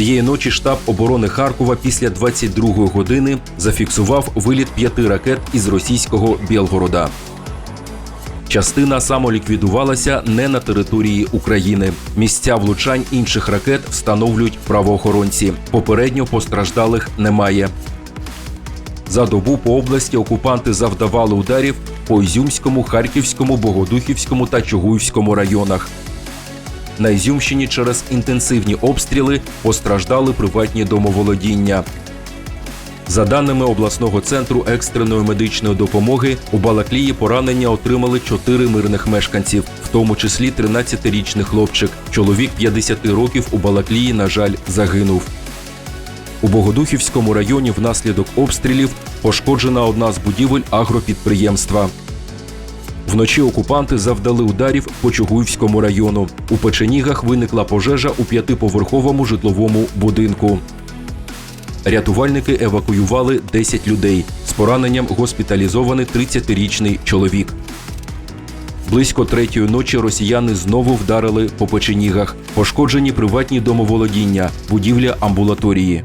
Цієї ночі штаб оборони Харкова після 22-ї години зафіксував виліт п'яти ракет із російського Білгорода. Частина самоліквідувалася не на території України. Місця влучань інших ракет встановлюють правоохоронці. Попередньо постраждалих немає. За добу по області окупанти завдавали ударів по Ізюмському, Харківському, Богодухівському та Чугуївському районах. На Ізюмщині через інтенсивні обстріли постраждали приватні домоволодіння. За даними обласного центру екстреної медичної допомоги, у Балаклії поранення отримали чотири мирних мешканців, в тому числі 13-річний хлопчик. Чоловік 50 років у Балаклії, на жаль, загинув. У Богодухівському районі внаслідок обстрілів пошкоджена одна з будівель агропідприємства. Вночі окупанти завдали ударів по Чугуївському району. У Печенігах виникла пожежа у п'ятиповерховому житловому будинку. Рятувальники евакуювали 10 людей. З пораненням госпіталізований 30-річний чоловік. Близько третьої ночі росіяни знову вдарили по печенігах. Пошкоджені приватні домоволодіння, будівля амбулаторії.